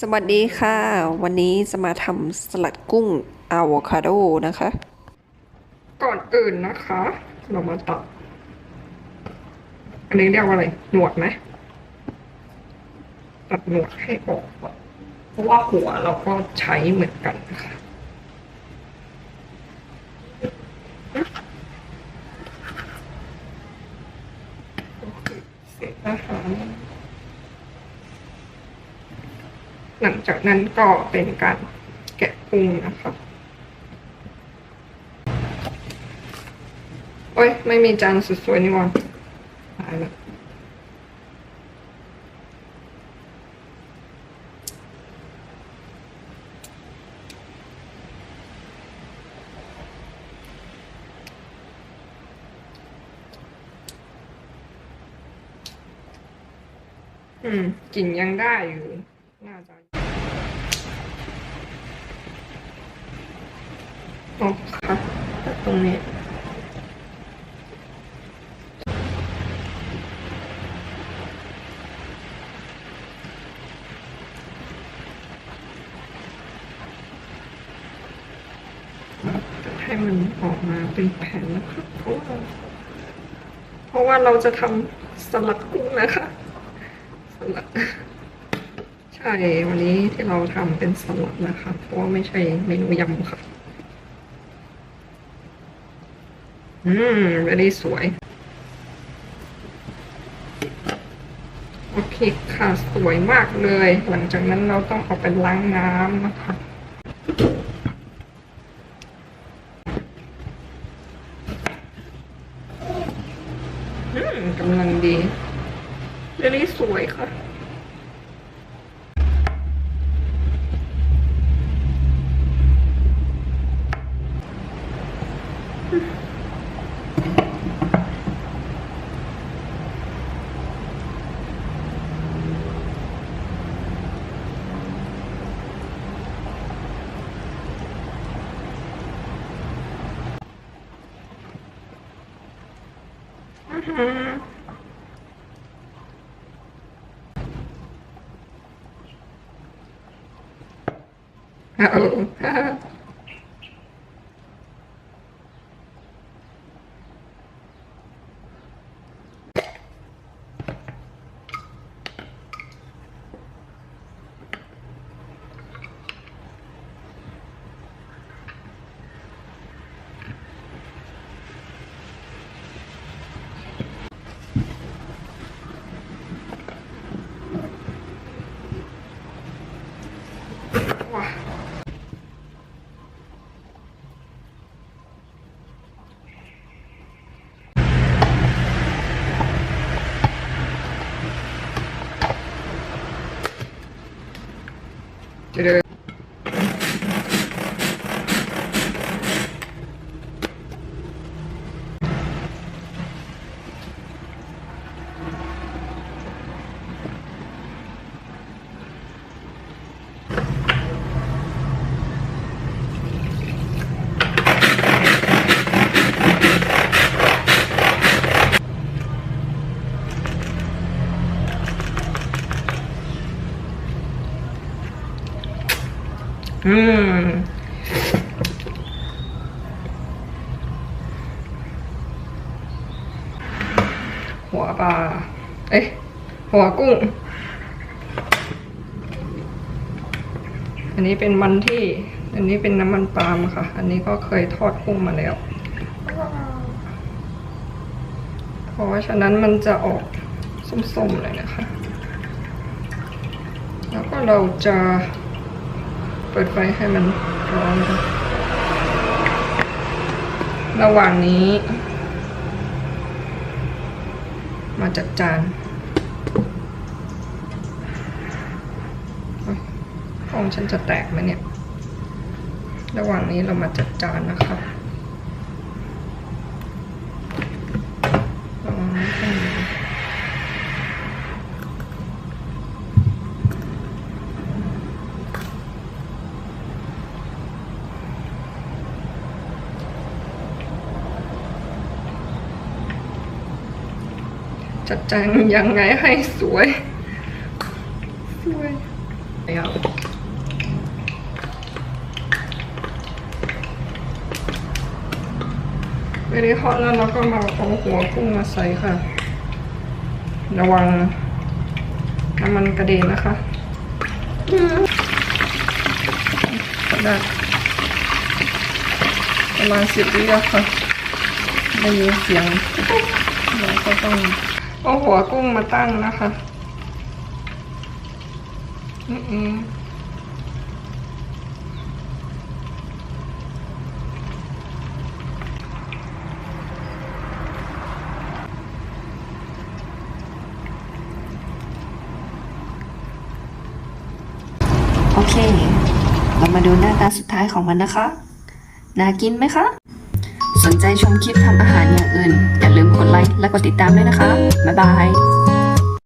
สวัสดีค่ะ วันนี้จะมาทำสลัดกุ้งอะโวคาโดนะคะ ก่อนอื่นนะคะ เรามาตัด อันนี้เรียกว่าอะไร หนวดไหมตัดหนวดให้ออกก่อนเพราะว่าหัวเราก็ใช้เหมือนกันนะคะโอเคเสร็จนะคะ หลังจากนั้นก็เป็นการแกะกุ้งนะคะโอ้ย ไม่มีจานสวยๆนี่ว่าตายละอืมกลิ่นยังได้อยู่ น่าจะ โอ้ค่ะแต่ตรงนี้ให้มันออกมาเป็นแผ่นนะคะเพราะว่าเพราะว่าเราจะทำสลัดกุ้งนะคะสลัดใช่วันนี้ที่เราทำเป็นสลัดนะคะ เพราะว่าไม่ใช่เมนูยำค่ะ อืมเรดี้สวย โอเคค่ะ สวยมากเลย หลังจากนั้นเราต้องเอาไปล้างน้ำนะคะอืมกำลังดีเรลี่สวยค่ะ Uh-oh. เอืมหัวปลา เอ้ย หัวกุ้ง อันนี้เป็นมันที่ อันนี้เป็นน้ำมันปาล์มค่ะ อันนี้ก็เคยทอดกุ้งมาแล้ว เพราะฉะนั้นมันจะออกส้มๆเลยนะคะ แล้วก็เราจะ เปิดไฟให้มันร้อนค่ะระหว่างนี้ มาจัดจานห้องฉันจะแตกไหมเนี่ย ระหว่างนี้เรามาจัดจานนะคะวังนิดนึง จัดจานยังไงให้สวย สวยแล้วไม่ได้ทอดแล้วเราก็มาเอาหัวกุ้งมาใส่ค่ะ ระวังน้ำมันกระเด็นนะคะได้ประมาณสิบวิแล้วค่ะได้ยินเสียงเราก็ต้อง เอาหัวกุ้งมาตั้งนะคะอืมโอเค เรามาดูหน้าตาสุดท้ายของมันนะคะ น่ากินไหมคะ สนใจชมคลิปทำอาหารอย่างอื่น อย่าลืมกดไลค์และกดติดตามด้วยนะคะ บ๊ายบาย